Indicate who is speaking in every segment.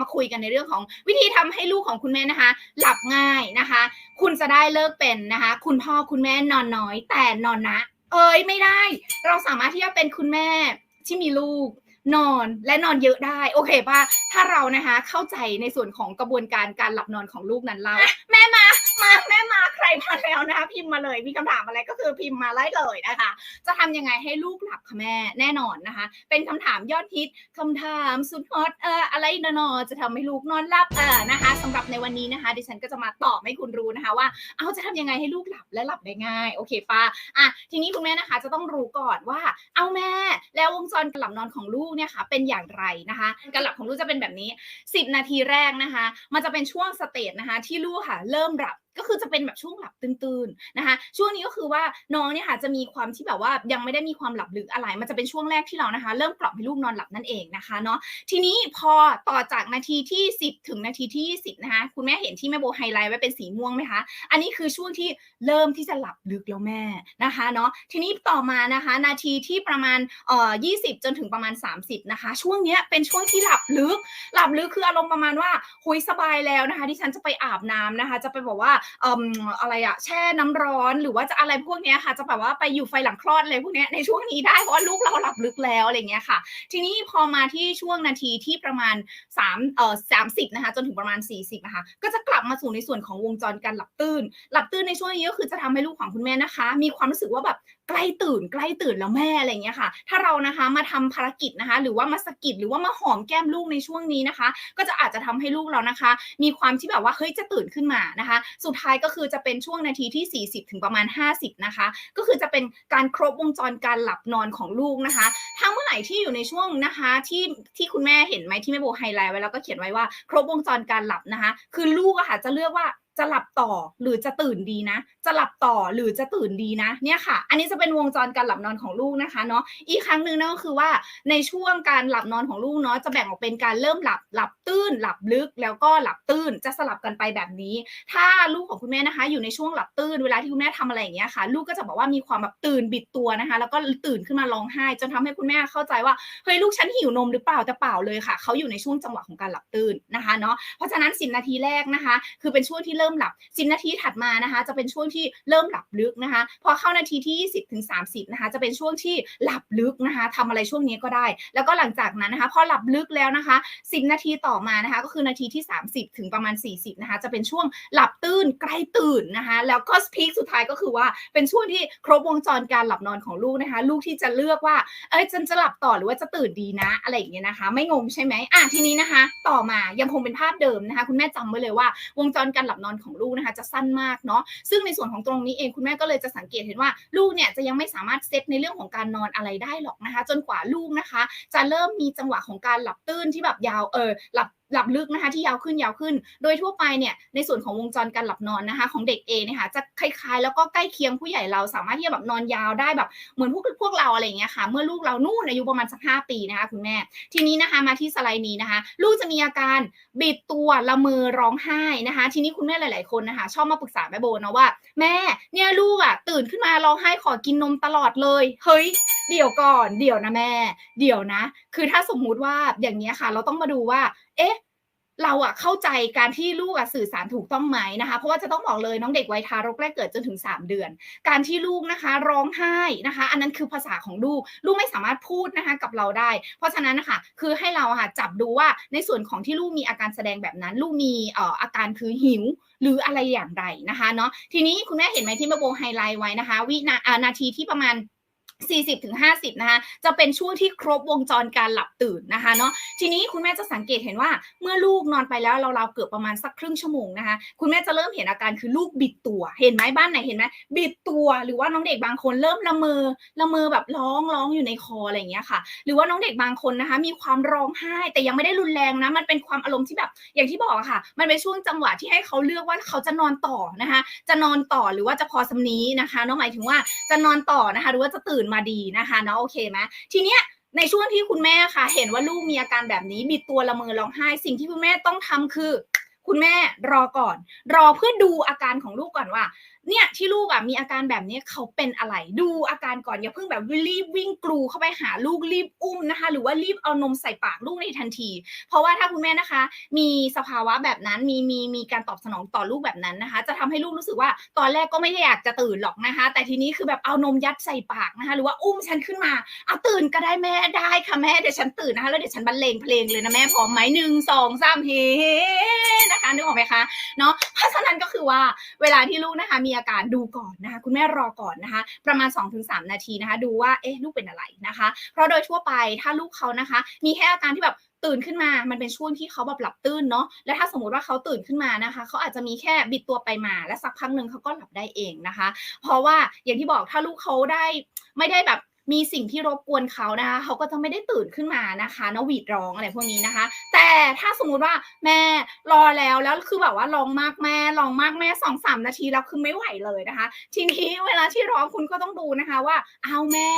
Speaker 1: มาคุยกันในเรื่องของวิธีทำให้ลูกของคุณแม่นะคะ หลับง่ายนะคะ คุณจะได้เลิกเป็นนะคะ คุณพ่อคุณแม่นอนน้อย แต่นอนนะ เอ้ยไม่ได้ เราสามารถที่จะเป็นคุณแม่ที่มีลูกนอนและนอนเยอะได้โอเคป่ะถ้าเรานะคะเข้าใจในส่วนของกระบวนการการหลับนอนของลูกนั้นเราแม่มามาแม่มา มาแล้วนะคะพิมพ์มาเลย มีคำถามอะไรก็คือพิมพ์มาไล่เลยนะคะ จะทำยังไงให้ลูกหลับคะแม่แน่นอนนะคะ เป็นคำถามยอดฮิตคำถามสุดฮอตเอ่ออะไรนะนอจะทำให้ลูกนอนหลับเออนะคะสำหรับในวันนี้นะคะ ดิฉันก็จะมาตอบให้คุณรู้นะคะว่าเอาจะทำยังไงให้ลูกหลับและหลับได้ง่ายโอเคปะอะทีนี้คุณแม่นะคะ จะต้องรู้ก่อนว่า เอาแม่ แล้ววงจรการหลับนอนของลูกเนี่ยค่ะเป็นอย่างไรนะคะการหลับของลูกจะเป็นแบบนี้ 10 นาทีแรกนะคะ มันจะเป็นช่วงสเตจนะคะ ที่ลูกค่ะเริ่มหลับ ก็คือจะเป็นแบบช่วงหลับตื่นๆนะคะ ช่วงนี้ก็คือว่าน้องเนี่ยค่ะจะมีความที่แบบว่ายังไม่ได้มีความหลับลึกอะไร มันจะเป็นช่วงแรกที่เรานะคะ เริ่มกล่อมให้ลูกนอนหลับนั่นเองนะคะเนาะทีนี้พอต่อจากนาทีที่ 10 ถึงนาทีที่ 20 นะคะ คุณแม่เห็นที่แม่โบไฮไลท์ไว้เป็นสีม่วงไหมคะ อันนี้คือช่วงที่เริ่มที่จะหลับลึกแล้วแม่นะคะเนาะทีนี้ต่อมานะคะ นาทีที่ประมาณเอ่อ20 จนถึงประมาณ 30 นะคะ ช่วงเนี้ยเป็นช่วงที่หลับลึก หลับลึกคืออารมณ์ประมาณว่าหุยสบายแล้วนะคะที่ฉันจะไปอาบน้ำนะคะ จะไปบอกว่าอะไรอะแช่น้ำร้อน หรือว่าจะอะไรพวกนี้ค่ะ จะแบบว่าไปอยู่ไฟหลังคลอดอะไรพวกนี้ในช่วงนี้ได้เพราะลูกเราหลับลึกแล้วอะไรเงี้ยค่ะ ทีนี้พอมาที่ช่วงนาทีที่ประมาณ3เอ่อ30นะคะจนถึงประมาณ 40นะคะก็จะกลับมาสู่ในส่วนของวงจรการหลับตื่น หลับตื่นในช่วงนี้ก็คือจะทำให้ลูกของคุณแม่นะคะ มีความรู้สึกว่าแบบ ใกล้ตื่น ใกล้ตื่นแล้วแม่อะไรเงี้ยค่ะ ถ้าเรานะคะมาทำภารกิจนะคะ หรือว่ามาสะกิดหรือว่ามาหอมแก้มลูกในช่วงนี้นะคะ ก็จะอาจจะทำให้ลูกเรานะคะ มีความที่แบบว่าเฮ้ยจะตื่นขึ้นมานะคะ สุดท้ายก็คือจะเป็นช่วงนาทีที่ 40 ถึงประมาณ 50 นะคะ ก็คือจะเป็นการครบวงจรการหลับนอนของลูกนะคะถ้าเมื่อไหร่ที่อยู่ในช่วงนะคะที่ที่คุณแม่เห็นไหมที่แม่โบไฮไลท์ไว้แล้วก็เขียนไว้ว่า ครบวงจรการหลับนะคะ คือลูกอะค่ะจะเลือกว่า จะหลับต่อหรือจะตื่นดีนะ จะหลับต่อหรือจะตื่นดีนะเนี่ยค่ะ อันนี้จะเป็นวงจรการหลับนอนของลูกนะคะเนาะอีกครั้งหนึ่งนั่นก็คือว่าในช่วงการหลับนอนของลูกเนาะจะแบ่งออกเป็นการเริ่มหลับหลับตื้น หลับลึกแล้วก็หลับตื้นจะสลับกันไปแบบนี้ ถ้าลูกของคุณแม่นะคะ อยู่ในช่วงหลับตื้นเวลาที่คุณแม่ทำอะไรอย่างเงี้ยค่ะ ลูกก็จะบอกว่ามีความแบบตื่นบิดตัวนะคะ แล้วก็ตื่นขึ้นมาร้องไห้ จนทำให้คุณแม่เข้าใจว่าเฮ้ยลูกฉันหิวนมหรือเปล่าแต่เปล่าเลยค่ะเขาอยู่ในช่วงจังหวะของการหลับตื่นนะคะเนาะเพราะฉะนั้น 10 นาทีแรกนะคะ คือเป็นช่วงที่เริ่มหลับ 10 นาทีถัดมานะคะจะเป็นช่วงที่เริ่มหลับลึกนะคะพอเข้านาทีที่ 20ถึง30นะคะจะเป็นช่วงที่หลับลึกนะคะทำอะไรช่วงนี้ก็ได้ แล้วก็หลังจากนั้นนะคะพอหลับลึกแล้วนะคะ 10 นาทีต่อมานะคะก็คือนาทีที่ 30 ถึงประมาณ 40นะคะจะเป็นช่วงหลับตื่นใกล้ตื่นนะคะแล้วก็พีคสุดท้ายก็คือว่าเป็นช่วงที่ครบวงจรการหลับนอนของลูกนะคะ ลูกที่จะเลือกว่าเอ้ยฉันจะหลับต่อหรือว่าจะตื่นดีนะ อะไรอย่างเงี้ยนะคะ ไม่งงใช่ไหมอะทีนี้นะคะ ต่อมายังคงเป็นภาพเดิมนะคะ คุณแม่จำไว้เลยว่า วงจรการหลับนอนของลูกนะคะจะสั้นมากเนาะซึ่งในส่วนของตรงนี้เองคุณแม่ก็เลยจะสังเกตเห็นว่าลูกเนี่ยจะยังไม่สามารถเซตในเรื่องของการนอนอะไรได้หรอกนะคะ จนกว่าลูกนะคะ จะเริ่มมีจังหวะของการหลับตื่นที่แบบยาวเออหลับ หลับลึกนะคะที่ยาวขึ้นยาวขึ้น โดยทั่วไปเนี่ยในส่วนของวงจรการหลับนอนนะคะ ของเด็กเองเนี่ยค่ะจะคล้ายๆ แล้วก็ใกล้เคียงผู้ใหญ่เราสามารถที่จะแบบนอนยาวได้แบบเหมือนพวกพวกเราอะไรอย่างเงี้ยค่ะ เมื่อลูกเรานู่นอายุประมาณสักห้าปีนะคะคุณแม่ ทีนี้นะคะมาที่สไลด์นี้นะคะ ลูกจะมีอาการบิดตัวละเมอร้องไห้นะคะ ทีนี้คุณแม่หลาย ๆคนนะคะ ชอบมาปรึกษาแม่โบนะว่า แม่เนี่ยลูกอะตื่นขึ้นมาร้องไห้ขอกินนมตลอดเลย เฮ้ยเดี๋ยวก่อน เดี๋ยวนะแม่ เดี๋ยวนะ คือถ้าสมมุติว่าอย่างนี้ยค่ะ เราต้องมาดูว่า เอ๊ะเราอะเข้าใจการที่ลูกอะสื่อสารถูกต้องไหมนะคะ เพราะว่าจะต้องบอกเลยน้องเด็กวัยทารกแรกเกิดจนถึง 3 เดือน การที่ลูกนะคะร้องไห้นะคะ อันนั้นคือภาษาของลูก ลูกไม่สามารถพูดนะคะกับเราได้ เพราะฉะนั้นนะคะคือให้เราค่ะจับดูว่าในส่วนของที่ลูกมีอาการแสดงแบบนั้น ลูกมีเอ่ออาการคือหิวหรืออะไรอย่างไรนะคะเนาะทีนี้คุณแม่เห็นไหมที่แม่โบไฮไลท์ไว้นะคะ วินาานาทีที่ประมาณ 40ถึงนะคะจะเป็นช่วงที่ครบวงจรการหลับตื่นนะคะเนาะทีนี้คุณแม่จะสังเกตเห็นว่าเมื่อลูกนอนไปแล้วเราเราวๆเกือบประมาณสักครึ่งชั่วโมงนะคะคุณแม่จะเริ่มเห็นอาการคือลูกบิดตัวเห็นไหมบ้านไหนเห็นไหมบิดตัวหรือว่าน้องเด็กบางคนเริ่มละเมอละเมอแบบร้องร้องอยู่ในคออะไรอย่างเงี้ยค่ะ หรือว่าน้องเด็กบางคนนะคะ มีความร้องไห้ แต่ยังไม่ได้รุนแรงนะมันเป็นความอารมณ์ที่แบบอย่างที่บอกอะค่ะ มันเป็นช่วงจังหวะที่ให้เขาเลือกว่าเขาจะนอนต่อนะคะ จะนอนต่อหรือว่าจะพอสำนี้นะคะเนาะหมายถึงว่าจะนอนต่อนะคะ หรือว่าจะตื่นมาดีนะคะเนาะโอเคไหมทีเนี้ยในช่วงที่คุณแม่ค่ะ เห็นว่าลูกมีอาการแบบนี้บิดตัวละเมอร้องไห้ สิ่งที่คุณแม่ต้องทำคือ คุณแม่รอก่อน รอเพื่อดูอาการของลูกก่อนว่า เนี่ยที่ลูกอะมีอาการแบบนี้เขาเป็นอะไรดูอาการก่อนอย่าเพิ่งแบบรีบวิ่งกรูเข้าไปหาลูกรีบอุ้มนะคะ หรือว่ารีบเอานมใส่ปากลูกในทันที เพราะว่าถ้าคุณแม่นะคะ มีสภาวะแบบนั้นมีมีมีการตอบสนองต่อลูกแบบนั้นนะคะ จะทำให้ลูกรู้สึกว่าตอนแรกก็ไม่ได้อยากจะตื่นหรอกนะคะ แต่ทีนี้คือแบบเอานมยัดใส่ปากนะคะ หรือว่าอุ้มฉันขึ้นมาเอาตื่นก็ได้แม่ได้ค่ะแม่เดี๋ยวฉันตื่นนะคะแล้วเดี๋ยวฉันบรรเลงเพลงเลยนะแม่พร้อมไหมหนึ่งสองสามเฮนะคะนึกออกไหมคะเนาะเพราะฉะนั้นก็คือว่าเวลาที่ลูกนะคะมีอาการดูก่อนนะคะ คุณแม่รอก่อนนะคะ ประมาณ 2-3 นาทีนะคะ ดูว่าเอ๊ะลูกเป็นอะไรนะคะ เพราะโดยทั่วไปถ้าลูกเขานะคะ มีแค่อาการที่แบบตื่นขึ้นมา มันเป็นช่วงที่เขาแบบหลับตื่นเนาะ แล้วถ้าสมมติว่าเขาตื่นขึ้นมานะคะ เขาอาจจะมีแค่บิดตัวไปมา และสักพักหนึ่งเขาก็หลับได้เองนะคะ เพราะว่าอย่างที่บอกถ้าลูกเขาได้ไม่ได้แบบ มีสิ่งที่รบกวนเขานะคะเขาก็จะไม่ได้ตื่นขึ้นมานะคะนะหวีดร้องอะไรพวกนี้นะคะ แต่ถ้าสมมุติว่าแม่รอแล้วแล้วคือแบบว่าร้องมากแม่ร้องมากแม่สองสามนาทีแล้วคือไม่ไหวเลยนะคะ ทีนี้เวลาที่ร้องคุณก็ต้องดูนะคะว่าเอาแม่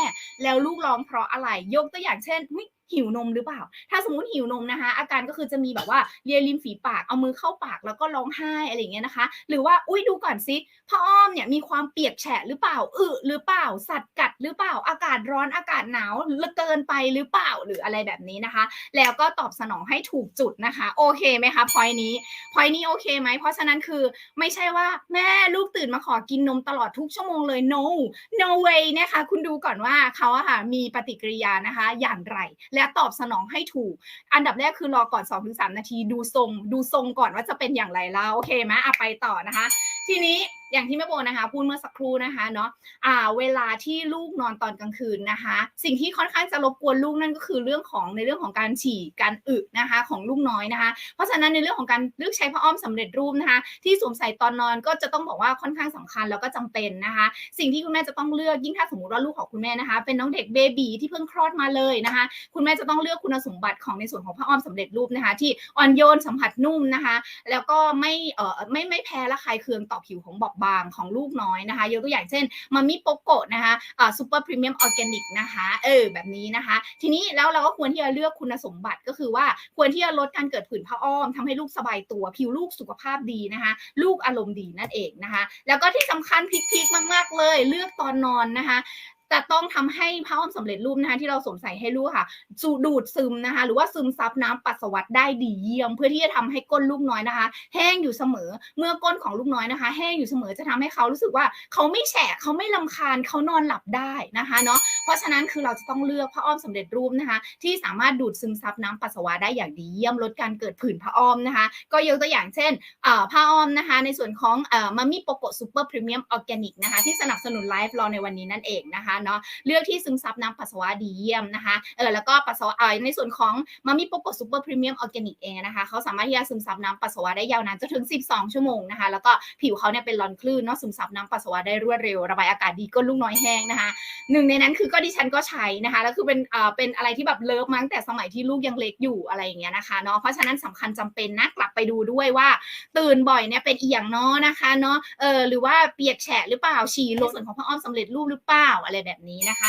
Speaker 1: แล้วลูกร้องเพราะอะไรยกตัวอย่างเช่นอุ๊ย หิวนมหรือเปล่า ถ้าสมมติหิวนมนะคะ อาการก็คือจะมีแบบว่าเลียริมฝีปากเอามือเข้าปากแล้วก็ร้องไห้อะไรอย่างเงี้ยนะคะ หรือว่าอุ้ยดูก่อนซิพ่ออ้อมเนี่ยมีความเปียกแฉะหรือเปล่าอึหรือเปล่า สัตว์กัดหรือเปล่า อากาศร้อนอากาศหนาวเกินไปหรือเปล่าหรืออะไรแบบนี้นะคะ แล้วก็ตอบสนองให้ถูกจุดนะคะ โอเคไหมคะพอยนี้พอยนี้โอเคไหมเพราะฉะนั้นคือไม่ใช่ว่าแม่ลูกตื่นมาขอกินนมตลอดทุกชั่วโมงเลย no no way นะคะคุณดูก่อนว่าเขาอะค่ะมีปฏิกิริยานะคะ อย่างไรและตอบสนองให้ถูก อันดับแรกคือรอก่อน 2-3 นาทีดูทรง ดูทรงก่อนว่าจะเป็นอย่างไรแล้วโอเคไหมอะไปต่อนะคะ ทีนี้ อย่างที่แม่โบนะคะ พูดเมื่อสักครู่นะคะเนาะอ่าเวลาที่ลูกนอนตอนกลางคืนนะคะ สิ่งที่ค่อนข้างจะรบกวนลูกนั่นก็คือเรื่องของในเรื่องของการฉี่การอึนะคะของลูกน้อยนะคะ เพราะฉะนั้นในเรื่องของการเลือกใช้ผ้าอ้อมสำเร็จรูปนะคะ ที่สวมใส่ตอนนอนก็จะต้องบอกว่าค่อนข้างสำคัญแล้วก็จำเป็นนะคะ สิ่งที่คุณแม่จะต้องเลือกยิ่งถ้าสมมติว่าลูกของคุณแม่นะคะ เป็นน้องเด็กเบบีที่เพิ่งคลอดมาเลยนะคะ คุณแม่จะต้องเลือกคุณสมบัติของในส่วนของผ้าอ้อมสำเร็จรูปนะคะ ที่อ่อนโยนสัมผัสนุ่มนะคะ แล้วก็ไม่เอ่อไม่ไม่แพ้ระคายเคืองต่อผิวของบอบบางของลูกน้อยนะคะยกตัวอย่างเช่นมามิโปโกะนะคะอ่าซูเปอร์พรีเมียมออร์แกนิกนะคะเออแบบนี้นะคะ ทีนี้แล้วเราก็ควรที่จะเลือกคุณสมบัติก็คือว่าควรที่จะลดการเกิดผื่นผ้าอ้อมทำให้ลูกสบายตัว ผิวลูกสุขภาพดีนะคะ ลูกอารมณ์ดีนั่นเองนะคะ แล้วก็ที่สำคัญพิกๆมาก ๆ เลย เลือกตอนนอนนะคะ จะต้องทำให้ผ้าอ้อมสำเร็จรูปนะคะที่เราสวมใส่ให้ลูกค่ะสูดูดซึมนะคะ หรือว่าซึมซับน้ำปัสสาวะได้ดีเยี่ยม เพื่อที่จะทำให้ก้นลูกน้อยนะคะ แห้งอยู่เสมอเมื่อก้นของลูกน้อยนะคะ แห้งอยู่เสมอจะทำให้เขารู้สึกว่าเขาไม่แฉะเขาไม่ลำคาญเขานอนหลับได้นะคะเนาะเพราะฉะนั้นคือเราจะต้องเลือกผ้าอ้อมสำเร็จรูปนะคะ ที่สามารถดูดซึมซับน้ำปัสสาวะได้อย่างดีเยี่ยมลดการเกิดผื่นผ้าอ้อมนะคะ ก็ยกตัวอย่างเช่นผ้าอ้อมนะคะ ในส่วนของมามิโปโกซูเปอร์พรีเมียมออร์แกนิกนะคะที่สนับสนุนไลฟ์เราในวันนี้นั่นเองนะคะเนาะเลือกที่ซึมซับน้ำปัสสาวะดีเยี่ยมนะคะเออแล้วก็ปัสสาวะเอ่อในส่วนของมามิโปโกซูเปอร์พรีเมียมออร์แกนิกเองนะคะเขาสามารถที่จะซึมซับน้ำปัสสาวะได้ยาวนานจนถึง 12 ชั่วโมงนะคะแล้วก็ผิวเขาเนี่ยเป็นรอนคลื่นเนาะซึมซับน้ำปัสสาวะได้รวดเร็วระบายอากาศดีก้นลูกน้อยแห้งนะคะหนึ่งในนั้นคือก็ดิฉันก็ใช้นะคะแล้วคือเป็นเอ่อเป็นอะไรที่แบบเลิฟมาตั้งแต่สมัยที่ลูกยังเล็กอยู่อะไรอย่างเงี้ยนะคะเนาะเพราะฉะนั้นสำคัญจำเป็นนะกลับไปดูด้วยว่า ตื่นบ่อยเนี่ยเป็นอียงเนาะนะคะเนาะเออหรือว่าเปียกแฉะหรือเปล่าฉี่ลงส่วนของผ้าอ้อมสำเร็จรูปหรือเปล่าอะไรแบบนี้นะคะ